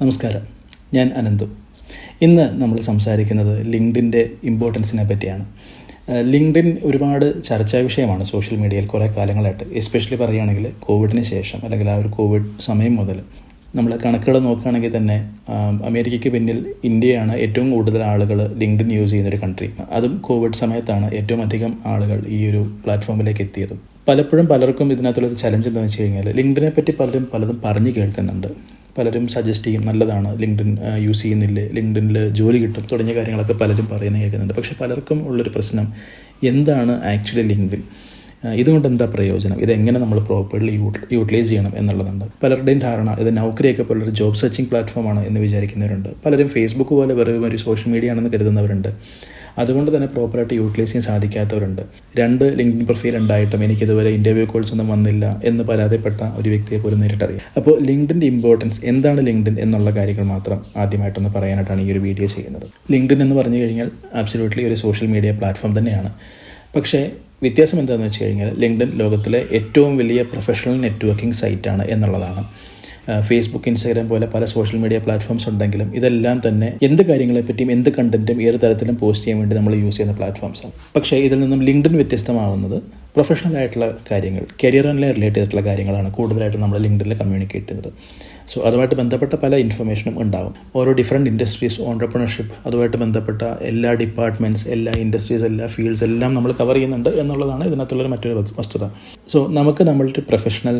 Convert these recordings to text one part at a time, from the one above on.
നമസ്കാരം. ഞാൻ അനന്തു. ഇന്ന് നമ്മൾ സംസാരിക്കുന്നത് ലിങ്ക്ഡിന്റെ ഇമ്പോർട്ടൻസിനെ പറ്റിയാണ്. ലിങ്ക്ഡിൻ ഒരുപാട് ചർച്ചാ വിഷയമാണ് സോഷ്യൽ മീഡിയയിൽ കുറേ കാലങ്ങളായിട്ട്. എസ്പെഷ്യലി പറയുകയാണെങ്കിൽ കോവിഡിന് ശേഷം അല്ലെങ്കിൽ ആ ഒരു കോവിഡ് സമയം മുതൽ. നമ്മൾ കണക്കുകൾ നോക്കുകയാണെങ്കിൽ തന്നെ അമേരിക്കയ്ക്ക് പിന്നിൽ ഇന്ത്യയാണ് ഏറ്റവും കൂടുതൽ ആളുകൾ ലിങ്ക്ഡിൻ യൂസ് ചെയ്യുന്ന ഒരു കൺട്രി. അതും കോവിഡ് സമയത്താണ് ഏറ്റവും അധികം ആളുകൾ ഈ ഒരു പ്ലാറ്റ്ഫോമിലേക്ക് എത്തിയതും. പലപ്പോഴും പലർക്കും ഇതിനകത്തുള്ളൊരു ചലഞ്ച് എന്താണെന്ന് വെച്ച് കഴിഞ്ഞാൽ ലിങ്ക്ഡിനെ പറ്റി പലരും പലതും പറഞ്ഞു കേൾക്കുന്നുണ്ട്. പലരും സജസ്റ്റ് ചെയ്യും നല്ലതാണ്. ലിങ്ക്ഡിൻ യൂസ് ചെയ്യുന്നില്ലേ? ലിങ്ക്ഡിനിൽ ജോലി കിട്ടും തുടങ്ങിയ കാര്യങ്ങളൊക്കെ പലരും പറയുന്നത് കേൾക്കുന്നുണ്ട്. പക്ഷേ പലർക്കും ഉള്ളൊരു പ്രശ്നം എന്താണ് ആക്ച്വലി ലിങ്ക്ഡിൻ ഇതുകൊണ്ട് എന്താ പ്രയോജനം? ഇതെങ്ങനെ നമ്മൾ പ്രോപ്പർലി യൂട്ടിലൈസ് ചെയ്യണം എന്നുള്ളതുണ്ട്. പലരുടെയും ധാരണ ഇത് നൗക്കറിയൊക്കെ പോലൊരു ജോബ് സെർച്ചിങ് പ്ലാറ്റ്ഫോമാണ് എന്ന് വിചാരിക്കുന്നവരുണ്ട്. പലരും ഫേസ്ബുക്ക് പോലെ വെറും ഒരു സോഷ്യൽ മീഡിയ ആണെന്ന് കരുതുന്നവരുണ്ട്. അതുകൊണ്ട് തന്നെ പ്രോപ്പറായിട്ട് യൂട്ടിലൈസ് ചെയ്യാൻ സാധിക്കാത്തവരുണ്ട്. രണ്ട് ലിങ്ക്ഡിൻ പ്രൊഫൈൽ ഉണ്ടായിട്ടും എനിക്കിതുവരെ ഇന്റർവ്യൂ കോൾസ് ഒന്നും വന്നില്ല എന്ന് പരാതിപ്പെട്ട ഒരു വ്യക്തിയെ പോലും നേരിട്ടറിയാം. അപ്പോൾ ലിങ്ക്ഡിന്റെ ഇമ്പോർട്ടൻസ് എന്താണ് ലിങ്ക്ഡിൻ എന്നുള്ള കാര്യങ്ങൾ മാത്രം ആദ്യമായിട്ടൊന്ന് പറയാനായിട്ടാണ് ഈ ഒരു വീഡിയോ ചെയ്യുന്നത്. ലിങ്ക്ഡിൻ എന്ന് പറഞ്ഞു കഴിഞ്ഞാൽ ആബ്സല്യൂട്ട്ലി ഒരു സോഷ്യൽ മീഡിയ പ്ലാറ്റ്ഫോം തന്നെയാണ്. പക്ഷേ വ്യത്യാസം എന്താണെന്ന് വെച്ച് കഴിഞ്ഞാൽ ലിങ്ക്ഡിൻ ലോകത്തിലെ ഏറ്റവും വലിയ പ്രൊഫഷണൽ നെറ്റ്വർക്കിംഗ് സൈറ്റാണ് എന്നുള്ളതാണ്. ഫേസ്ബുക്ക് ഇൻസ്റ്റാഗ്രാം പോലെ പല സോഷ്യൽ മീഡിയ പ്ലാറ്റ്ഫോംസ് ഉണ്ടെങ്കിലും ഇതെല്ലാം തന്നെ എന്ത് കാര്യങ്ങളെ കാര്യങ്ങളെപ്പറ്റിയും എന്ത് കണ്ടന്റും ഏത് തരത്തിലും പോസ്റ്റ് ചെയ്യാൻ വേണ്ടി നമ്മൾ യൂസ് ചെയ്യുന്ന പ്ലാറ്റ്ഫോംസാണ് പക്ഷേ ഇതിൽ നിന്നും ലിങ്ക്ഡിൻ വ്യത്യസ്തമാവുന്നത് പ്രൊഫഷണൽ ആയിട്ടുള്ള കാര്യങ്ങൾ കരിയറിനെ റിലേറ്റ് ചെയ്തിട്ടുള്ള കാര്യങ്ങളാണ് കൂടുതലായിട്ട് നമ്മൾ ലിങ്ക്ഡിനിൽ കമ്മ്യൂണിക്കേറ്റ് ചെയ്യുന്നത്. സോ അതുമായിട്ട് ബന്ധപ്പെട്ട പല ഇൻഫർമേഷനും ഉണ്ടാവും. ഓരോ ഡിഫറെന്റ് ഇൻഡസ്ട്രീസ് ഓണ്ടർപ്രണർഷിപ്പ് അതുമായിട്ട് ബന്ധപ്പെട്ട എല്ലാ ഡിപ്പാർട്ട്മെന്റ്സ് എല്ലാ ഇൻഡസ്ട്രീസ് എല്ലാ ഫീൽഡ്സ് എല്ലാം നമ്മൾ കവർ ചെയ്യുന്നുണ്ട് എന്നുള്ളതാണ് ഇതിനകത്തുള്ളൊരു മറ്റൊരു വസ്തുത. സോ നമുക്ക് നമ്മളുടെ പ്രൊഫഷണൽ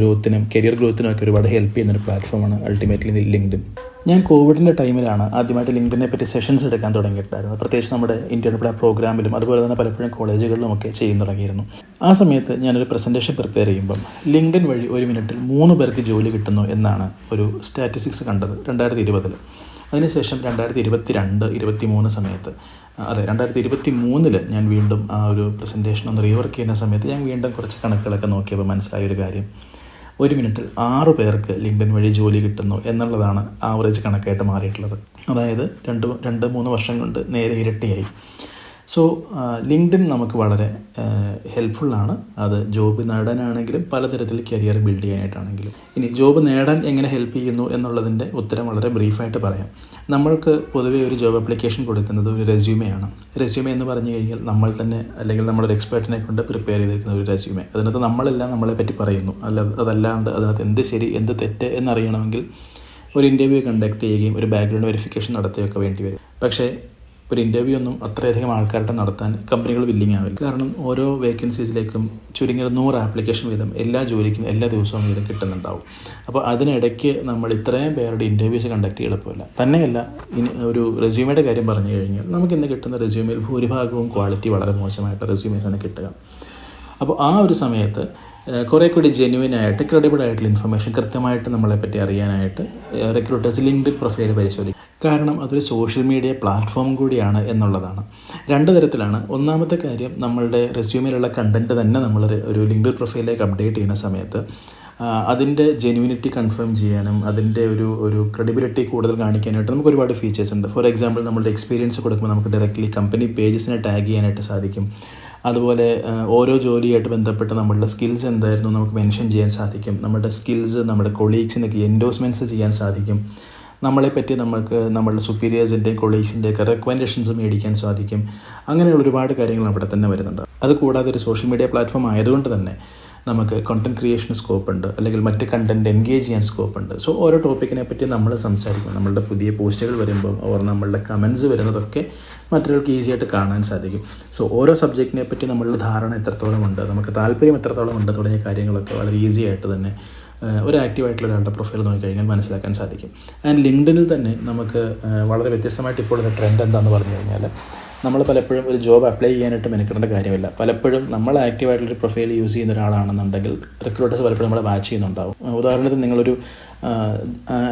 ഗ്രോത്തിനും കരിയർ ഗ്രോത്തിനും ഒക്കെ ഒരുപാട് ഹെൽപ്പ് ചെയ്യുന്ന ഒരു പ്ലാറ്റ്ഫോമാണ് അൾട്ടിമേറ്റ്ലി ലിങ്ക്ഡിൻ ഞാൻ കോവിഡിന്റെ ടൈമിലാണ് ആദ്യമായിട്ട് ലിങ്ക്ഡിനെ പറ്റി സെഷൻസ് എടുക്കാൻ തുടങ്ങിയിട്ടുണ്ടായിരുന്നത്. പ്രത്യേകിച്ച് നമ്മുടെ ഇന്ത്യൻ പ്ലാ പ്രോഗ്രാമിലും അതുപോലെ തന്നെ പലപ്പോഴും കോളേജുകളിലും ഒക്കെ ചെയ്യാൻ തുടങ്ങിയിരുന്നു. ആ സമയത്ത് ഞാനൊരു പ്രസന്റേഷൻ പ്രിപ്പയർ ചെയ്യുമ്പം ലിങ്ക്ഡിൻ വഴി ഒരു മിനിറ്റിൽ മൂന്ന് പേർക്ക് ജോലി കിട്ടുന്നു എന്നാണ് ഒരു സ്റ്റാറ്റിസ്റ്റിക്സ് കണ്ടത് രണ്ടായിരത്തി ഇരുപതിൽ അതിനുശേഷം രണ്ടായിരത്തി ഇരുപത്തി രണ്ട് ഇരുപത്തി മൂന്ന് സമയത്ത് അതെ രണ്ടായിരത്തി ഇരുപത്തി മൂന്നിൽ ഞാൻ വീണ്ടും ആ ഒരു പ്രസന്റേഷൻ ഒന്ന് റീവർക്ക് ചെയ്യുന്ന സമയത്ത് ഞാൻ വീണ്ടും കുറച്ച് കണക്കുകളൊക്കെ നോക്കിയപ്പോൾ മനസ്സിലായ ഒരു കാര്യം. ഒരു മിനിറ്റിൽ ആറ് പേർക്ക് ലിങ്ക്ഡിൻ വഴി ജോലി കിട്ടുന്നു എന്നുള്ളതാണ് ആവറേജ് കണക്കായിട്ട് മാറിയിട്ടുള്ളത്. അതായത് രണ്ട് രണ്ട് മൂന്ന് വർഷം കൊണ്ട് നേരെ ഇരട്ടിയായി. സോ ലിങ്ക്ഡിൻ നമുക്ക് വളരെ ഹെൽപ്ഫുള്ളാണ് അത് ജോബ് നേടാനാണെങ്കിലും പലതരത്തിൽ കരിയർ ബിൽഡ് ചെയ്യാനായിട്ടാണെങ്കിലും. ഇനി ജോബ് നേടാൻ എങ്ങനെ ഹെൽപ്പ് ചെയ്യുന്നു എന്നുള്ളതിന്റെ ഉത്തരം വളരെ ബ്രീഫായിട്ട് പറയാം. നമ്മൾക്ക് പൊതുവെ ഒരു ജോബ് ആപ്ലിക്കേഷൻ കൊടുക്കുന്നത് ഒരു റെസ്യൂമെയാണ് റെസ്യൂമെ എന്ന് പറഞ്ഞു കഴിഞ്ഞാൽ നമ്മൾ തന്നെ അല്ലെങ്കിൽ നമ്മളൊരു എക്സ്പേർട്ടിനെ കൊണ്ട് പ്രിപ്പയർ ചെയ്തിരിക്കുന്ന ഒരു റെസ്യൂമെ അതിനകത്ത് നമ്മളെല്ലാം നമ്മളെ പറ്റി പറയുന്നു. അല്ല അതല്ലാണ്ട് അതിനകത്ത് എന്ത് ശരി എന്ത് തെറ്റ് എന്നറിയണമെങ്കിൽ ഒരു ഇന്റർവ്യൂ കണ്ടക്ട് ചെയ്യുകയും ഒരു ബാക്ക്ഗ്രൗണ്ട് വെരിഫിക്കേഷൻ നടത്തുകയൊക്കെ വേണ്ടി വരും. പക്ഷേ ഒരു ഇന്റർവ്യൂ ഒന്നും അത്രയധികം ആൾക്കാരുടെ നടത്താൻ കമ്പനികൾ വില്ലിങ് ആവില്ല. കാരണം ഓരോ വേക്കൻസീസിലേക്കും ചുരുങ്ങിയത് നൂറ് ആപ്ലിക്കേഷൻ വീതം എല്ലാ ജോലിക്കും എല്ലാ ദിവസവും വീതം കിട്ടുന്നുണ്ടാവും. അപ്പോൾ അതിനിടയ്ക്ക് നമ്മൾ ഇത്രയും പേരുടെ ഇന്റർവ്യൂസ് കണ്ടക്ട് എളുപ്പമില്ല തന്നെയല്ല ഇനി ഒരു റെസ്യൂമയുടെ കാര്യം പറഞ്ഞു കഴിഞ്ഞാൽ നമുക്ക് ഇന്ന് കിട്ടുന്ന റെസ്യൂമിൽ ഭൂരിഭാഗവും ക്വാളിറ്റി വളരെ മോശമായിട്ട് റെസ്യൂമേഴ്സാണ് കിട്ടുക. അപ്പോൾ ആ ഒരു സമയത്ത് കുറേ കൂടി ജെന്യുവൻ ആയിട്ട് ക്രെഡിബിൾ ആയിട്ടുള്ള ഇൻഫർമേഷൻ കൃത്യമായിട്ട് നമ്മളെ പറ്റി അറിയാനായിട്ട് റിക്രൂട്ടേഴ്സ് ലിങ്ക്ഡ് പ്രൊഫൈൽ പരിശോധിക്കും കാരണം അതൊരു സോഷ്യൽ മീഡിയ പ്ലാറ്റ്ഫോം കൂടിയാണ് എന്നുള്ളതാണ്. രണ്ട് തരത്തിലാണ്. ഒന്നാമത്തെ കാര്യം നമ്മളുടെ റെസ്യൂമിലുള്ള കണ്ടന്റ് തന്നെ നമ്മൾ ഒരു ലിങ്ക്ഡ് പ്രൊഫൈലിലേക്ക് അപ്ഡേറ്റ് ചെയ്യുന്ന സമയത്ത് അതിന്റെ ജെന്യൂനിറ്റി കൺഫേം ചെയ്യാനും അതിന്റെ ഒരു ഒരു ക്രെഡിബിലിറ്റി കൂടുതൽ കാണിക്കാനായിട്ട് നമുക്ക് ഒരുപാട് ഫീച്ചേഴ്സ് ഉണ്ട്. ഫോർ എക്സാമ്പിൾ നമ്മളുടെ എക്സ്പീരിയൻസ് കൊടുക്കുമ്പോൾ നമുക്ക് ഡയറക്റ്റ്ലി കമ്പനി പേജസിനെ ടാഗ് ചെയ്യാനായിട്ട് സാധിക്കും. അതുപോലെ ഓരോ ജോലിയായിട്ട് ബന്ധപ്പെട്ട് നമ്മളുടെ സ്കിൽസ് എന്തായിരുന്നു നമുക്ക് മെൻഷൻ ചെയ്യാൻ സാധിക്കും. നമ്മുടെ സ്കിൽസ് നമ്മുടെ കൊളീഗ്സിനൊക്കെ എൻഡോസ്മെന്റ്സ് ചെയ്യാൻ സാധിക്കും. നമ്മളെപ്പറ്റി നമുക്ക് നമ്മളുടെ സുപ്പീരിയേഴ്സിന്റെയും കൊളീഗ്സിന്റെയൊക്കെ റെക്കമെൻഡേഷൻസ് മേടിക്കാൻ സാധിക്കും. അങ്ങനെയുള്ള ഒരുപാട് കാര്യങ്ങൾ അവിടെ തന്നെ വരുന്നുണ്ട്. അത് കൂടാതെ ഒരു സോഷ്യൽ മീഡിയ പ്ലാറ്റ്ഫോം ആയതുകൊണ്ട് തന്നെ നമുക്ക് കണ്ടന്റ് ക്രിയേഷൻ സ്കോപ്പ് ഉണ്ട്. അല്ലെങ്കിൽ മറ്റ് കണ്ടന്റ് എൻഗേജ് ചെയ്യാൻ സ്കോപ്പ് ഉണ്ട്. സോ ഓരോ ടോപ്പിക്കിനെ പറ്റി നമ്മൾ സംസാരിക്കും. നമ്മളുടെ പുതിയ പോസ്റ്റുകൾ വരുമ്പോൾ ഓർ നമ്മളുടെ കമൻസ് വരുന്നതൊക്കെ മറ്റൊരാൾക്ക് ഈസി ആയിട്ട് കാണാൻ സാധിക്കും. സോ ഓരോ സബ്ജക്റ്റിനെ പറ്റി നമ്മളുടെ ധാരണ എത്രത്തോളം ഉണ്ട് നമുക്ക് താല്പര്യം എത്രത്തോളം ഉണ്ട് തുടങ്ങിയ കാര്യങ്ങളൊക്കെ വളരെ ഈസി ആയിട്ട് തന്നെ ഒരു ആക്റ്റീവായിട്ടുള്ള ഒരാളുടെ പ്രൊഫൈൽ നോക്കിക്കഴിഞ്ഞാൽ മനസ്സിലാക്കാൻ സാധിക്കും. ആൻഡ് ലിങ്ക്ഡിനിൽ തന്നെ നമുക്ക് വളരെ വ്യത്യസ്തമായിട്ട് ഇപ്പോഴത്തെ ട്രെൻഡ് എന്താണെന്ന് പറഞ്ഞു കഴിഞ്ഞാൽ നമ്മൾ പലപ്പോഴും ഒരു ജോബ് അപ്ലൈ ചെയ്യാനായിട്ട് മെനക്കെടേണ്ട കാര്യമില്ല. പലപ്പോഴും നമ്മൾ ആക്റ്റീവായിട്ടുള്ളൊരു പ്രൊഫൈൽ യൂസ് ചെയ്യുന്ന ഒരാളാണെന്നുണ്ടെങ്കിൽ റിക്രൂട്ടേഴ്സ് പലപ്പോഴും നമ്മളെ വാച്ച് ചെയ്യുന്നുണ്ടാവും. ഉദാഹരണത്തിന് നിങ്ങളൊരു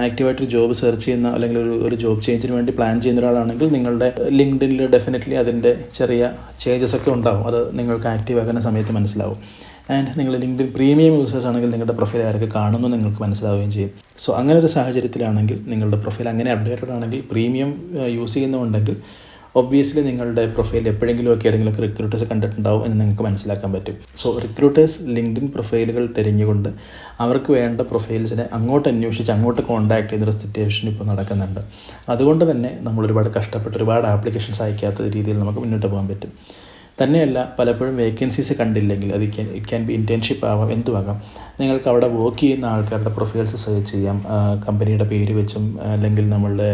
ആക്റ്റീവായിട്ടൊരു ജോബ് സെർച്ച് ചെയ്യുന്ന അല്ലെങ്കിൽ ഒരു ഒരു ജോബ് ചേഞ്ചിന് വേണ്ടി പ്ലാൻ ചെയ്യുന്ന ഒരാളാണെങ്കിൽ നിങ്ങളുടെ ലിങ്ക്ഡിനിൽ ഡെഫിനറ്റ്ലി അതിന്റെ ചെറിയ ചേഞ്ചസ് ഒക്കെ ഉണ്ടാവും. അത് നിങ്ങൾക്ക് ആക്റ്റീവ് ആക്കുന്ന സമയത്ത് മനസ്സിലാവും. ആൻഡ് നിങ്ങൾ ലിങ്ക്ഡിൻ പ്രീമിയം യൂസേഴ്സ് ആണെങ്കിൽ നിങ്ങളുടെ പ്രൊഫൈൽ ആരൊക്കെ കാണുന്നു നിങ്ങൾക്ക് മനസ്സിലാവുകയും ചെയ്യും. സോ അങ്ങനെ ഒരു സാഹചര്യത്തിലാണെങ്കിൽ നിങ്ങളുടെ പ്രൊഫൈൽ അങ്ങനെ അപ്ഡേറ്റഡ് ആണെങ്കിൽ പ്രീമിയം യൂസ് ചെയ്യുന്നുണ്ടെങ്കിൽ ഒബ്വിയസ്ലി നിങ്ങളുടെ പ്രൊഫൈൽ എപ്പോഴെങ്കിലും ഒക്കെ ഏതെങ്കിലും റിക്രൂട്ടേഴ്സ് കണ്ടിട്ടുണ്ടാവും എന്ന് നിങ്ങൾക്ക് മനസ്സിലാക്കാൻ പറ്റും. സോ റിക്രൂട്ടേഴ്സ് ലിങ്ക്ഡിൻ പ്രൊഫൈലുകൾ തിരഞ്ഞുകൊണ്ട് അവർക്ക് വേണ്ട പ്രൊഫൈൽസിനെ അങ്ങോട്ട് അന്വേഷിച്ച് അങ്ങോട്ട് കോൺടാക്ട് ചെയ്യുന്നൊരു സിറ്റുവേഷൻ ഇപ്പോൾ നടക്കുന്നുണ്ട്. അതുകൊണ്ട് തന്നെ നമ്മൾ ഒരുപാട് കഷ്ടപ്പെട്ട് ഒരുപാട് ആപ്ലിക്കേഷൻസ് അയക്കാത്ത രീതിയിൽ നമുക്ക് മുന്നോട്ട് പോകാൻ പറ്റും. തന്നെയല്ല പലപ്പോഴും വേക്കൻസീസ് കണ്ടില്ലെങ്കിൽ അത് ഇറ്റ് ക്യാൻ ബി ഇന്റേൺഷിപ്പ് ആവാം എന്തുമാകാം നിങ്ങൾക്ക് അവിടെ വർക്ക് ചെയ്യുന്ന ആൾക്കാരുടെ പ്രൊഫൈൽസ് സെർച്ച് ചെയ്യാം കമ്പനിയുടെ പേര് വെച്ചും അല്ലെങ്കിൽ നമ്മളുടെ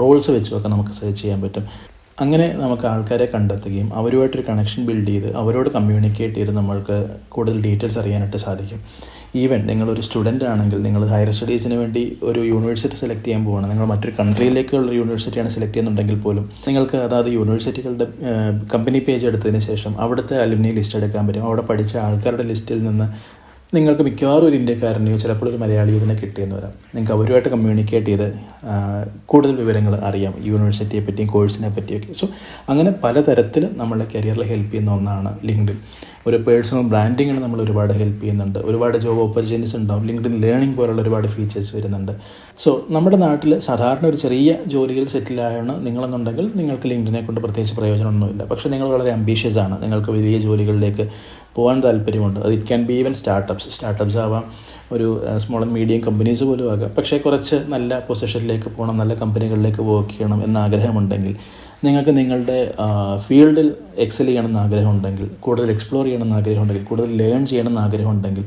റോൾസ് വെച്ചും ഒക്കെ നമുക്ക് സെർച്ച് ചെയ്യാൻ പറ്റും. അങ്ങനെ നമുക്ക് ആൾക്കാരെ കണ്ടെത്തുകയും അവരുമായിട്ടൊരു കണക്ഷൻ ബിൽഡ് ചെയ്ത് അവരോട് കമ്മ്യൂണിക്കേറ്റ് ചെയ്ത് നമ്മൾക്ക് കൂടുതൽ ഡീറ്റെയിൽസ് അറിയാനായിട്ട് സാധിക്കും. ഈവൻ നിങ്ങളൊരു സ്റ്റുഡന്റ് ആണെങ്കിൽ നിങ്ങൾ ഹയർ സ്റ്റഡീസിന് വേണ്ടി ഒരു യൂണിവേഴ്സിറ്റി സെലക്ട് ചെയ്യാൻ പോവുകയാണ്. നിങ്ങൾ മറ്റൊരു കൺട്രിയിലേക്കുള്ള യൂണിവേഴ്സിറ്റിയാണ് സെലക്ട് ചെയ്യുന്നുണ്ടെങ്കിൽ പോലും നിങ്ങൾക്ക് അതായത് യൂണിവേഴ്സിറ്റികളുടെ കമ്പനി പേജ് എടുത്തതിന് ശേഷം അവിടുത്തെ അലുമിനി ലിസ്റ്റ് എടുക്കാൻ പറ്റും. അവിടെ പഠിച്ച ആൾക്കാരുടെ ലിസ്റ്റിൽ നിന്ന് നിങ്ങൾക്ക് മിക്കവാറും ഒരു ഇന്ത്യക്കാരനെയോ ചിലപ്പോൾ ഒരു മലയാളിയോ ഇതിനെ കിട്ടിയെന്ന് വരാം. നിങ്ങൾക്ക് അവരുമായിട്ട് കമ്മ്യൂണിക്കേറ്റ് ചെയ്ത് കൂടുതൽ വിവരങ്ങൾ അറിയാം. യൂണിവേഴ്സിറ്റിയെ പറ്റിയും കോഴ്സിനെ പറ്റിയൊക്കെ. സോ അങ്ങനെ പലതരത്തിൽ നമ്മളെ കരിയറിൽ ഹെൽപ്പ് ചെയ്യുന്ന ഒന്നാണ് ലിങ്ക്ഡിൻ ഒരു പേഴ്സണൽ ബ്രാൻഡിങ്ങിന് നമ്മൾ ഒരുപാട് ഹെൽപ്പ് ചെയ്യുന്നുണ്ട്. ഒരുപാട് ജോബ് ഓപ്പർച്യൂണിറ്റീസ് ഉണ്ടാവും. ലിങ്ക്ഡിൻ ലേണിംഗ് പോലുള്ള ഒരുപാട് ഫീച്ചേഴ്സ് വരുന്നുണ്ട്. സോ നമ്മുടെ നാട്ടിൽ സാധാരണ ഒരു ചെറിയ ജോലിയിൽ സെറ്റിലായാണ് നിങ്ങളെന്നുണ്ടെങ്കിൽ നിങ്ങൾക്ക് ലിങ്ക്ഡിനെ കൊണ്ട് പ്രത്യേകിച്ച് പ്രയോജനമൊന്നുമില്ല. പക്ഷേ നിങ്ങൾ വളരെ അംബീഷ്യസ് ആണ്. നിങ്ങൾക്ക് വലിയ ജോലികളിലേക്ക് പോകാൻ താല്പര്യമുണ്ട്. അത് it can be even startups startups ആവാം ഒരു സ്മോൾ ആൻഡ് മീഡിയം കമ്പനീസ് പോലും ആകാം. പക്ഷേ കുറച്ച് നല്ല പൊസിഷനിലേക്ക് പോകണം നല്ല കമ്പനികളിലേക്ക് വർക്ക് ചെയ്യണം എന്ന ആഗ്രഹമുണ്ടെങ്കിൽ നിങ്ങൾക്ക് നിങ്ങളുടെ ഫീൽഡിൽ എക്സൽ ചെയ്യണമെന്ന് ആഗ്രഹമുണ്ടെങ്കിൽ കൂടുതൽ എക്സ്പ്ലോർ ചെയ്യണമെന്ന് ആഗ്രഹമുണ്ടെങ്കിൽ കൂടുതൽ ലേൺ ചെയ്യണമെന്ന് ആഗ്രഹമുണ്ടെങ്കിൽ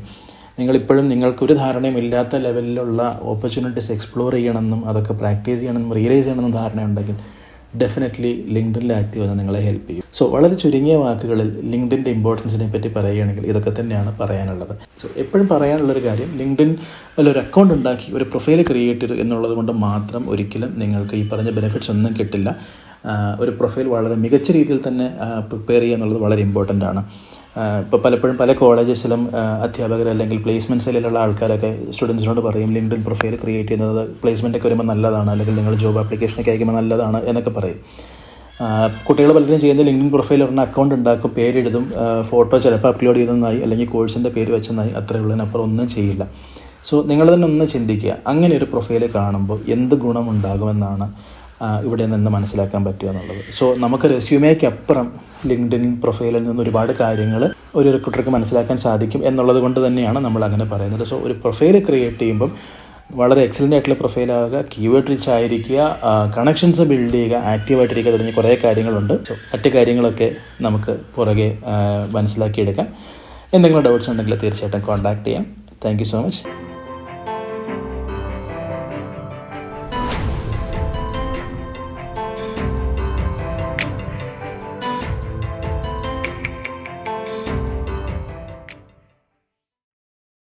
നിങ്ങളിപ്പോഴും നിങ്ങൾക്കൊരു ധാരണയും ഇല്ലാത്ത ലെവലിലുള്ള ഓപ്പർച്യൂണിറ്റീസ് എക്സ്പ്ലോർ ചെയ്യണമെന്നും അതൊക്കെ പ്രാക്ടീസ് ചെയ്യണമെന്നും റിയലൈസ് ചെയ്യണമെന്നും ധാരണയുണ്ടെങ്കിൽ ഡെഫിനറ്റ്ലി ലിങ്ക്ഡിനിൽ ആക്റ്റീവ് ആകാൻ നിങ്ങളെ ഹെൽപ്പ് ചെയ്യും. സോ വളരെ ചുരുങ്ങിയ വാക്കുകളിൽ ലിങ്ക്ഡിന്റെ ഇമ്പോർട്ടൻസിനെ പറ്റി പറയുകയാണെങ്കിൽ ഇതൊക്കെ തന്നെയാണ് പറയാനുള്ളത്. സോ എപ്പോഴും പറയാനുള്ളൊരു കാര്യം ലിങ്ക്ഡിൻ ഒരു അക്കൗണ്ട് ഉണ്ടാക്കി ഒരു പ്രൊഫൈൽ ക്രിയേറ്റ് ചെയ്തു എന്നുള്ളത് കൊണ്ട് മാത്രം ഒരിക്കലും നിങ്ങൾക്ക് ഈ പറഞ്ഞ ബെനിഫിറ്റ്സ് ഒന്നും കിട്ടില്ല. ഒരു പ്രൊഫൈൽ വളരെ മികച്ച രീതിയിൽ തന്നെ പ്രിപ്പയർ ചെയ്യുക എന്നുള്ളത് വളരെ ഇമ്പോർട്ടന്റ് ആണ്. ഇപ്പോൾ പലപ്പോഴും പല കോളേജസിലും അധ്യാപകർ അല്ലെങ്കിൽ പ്ലേസ്മെന്റ് സെല്ലിലുള്ള ആൾക്കാരൊക്കെ സ്റ്റുഡൻസിനോട് പറയും ലിങ്ക്ഡിൻ പ്രൊഫൈൽ ക്രിയേറ്റ് ചെയ്യുന്നത് പ്ലേസ്മെന്റൊക്കെ വരുമ്പോൾ നല്ലതാണ് അല്ലെങ്കിൽ നിങ്ങൾ ജോബ് ആപ്ലിക്കേഷനൊക്കെ അയക്കുമ്പോൾ നല്ലതാണ് എന്നൊക്കെ പറയും. കുട്ടികൾ പലരും ചെയ്യുന്നത് ലിങ്ക്ഡിൻ പ്രൊഫൈൽ പറഞ്ഞ അക്കൗണ്ട് ഉണ്ടാക്കും പേരെഴുതും ഫോട്ടോ ചിലപ്പോൾ അപ്ലോഡ് ചെയ്തെന്നായി അല്ലെങ്കിൽ കോഴ്സിന്റെ പേര് വെച്ചതായി അത്രയേ ഉള്ളൂ അതിനപ്പുറം ഒന്നും ചെയ്യില്ല. സോ നിങ്ങൾ തന്നെ ഒന്ന് ചിന്തിക്കുക അങ്ങനെ ഒരു പ്രൊഫൈൽ കാണുമ്പോൾ എന്ത് ഗുണമുണ്ടാകുമെന്നാണ് ഇവിടെ നിന്ന് മനസ്സിലാക്കാൻ പറ്റുക എന്നുള്ളത്. സോ നമുക്ക് റെസ്യൂമേക്ക് അപ്പുറം ലിങ്ക്ഡിൻ പ്രൊഫൈലിൽ നിന്ന് ഒരുപാട് കാര്യങ്ങൾ ഒരു റിക്രൂട്ടർക്ക് മനസ്സിലാക്കാൻ സാധിക്കും എന്നുള്ളത് കൊണ്ട് തന്നെയാണ് നമ്മൾ അങ്ങനെ പറയുന്നത്. സോ ഒരു പ്രൊഫൈൽ ക്രിയേറ്റ് ചെയ്യുമ്പം വളരെ എക്സലന്റ് ആയിട്ടുള്ള പ്രൊഫൈലാവുക കീവേഡ് റിച്ച് ആയിരിക്കുക കണക്ഷൻസ് ബിൽഡ് ചെയ്യുക ആക്റ്റീവായിട്ടിരിക്കുക തുടങ്ങിയ കുറേ കാര്യങ്ങളുണ്ട്. സോ മറ്റ് കാര്യങ്ങളൊക്കെ നമുക്ക് പുറകെ മനസ്സിലാക്കിയെടുക്കാം. എന്തെങ്കിലും ഡൗട്ട്സ് ഉണ്ടെങ്കിൽ തീർച്ചയായിട്ടും കോൺടാക്ട് ചെയ്യാം. Thank so much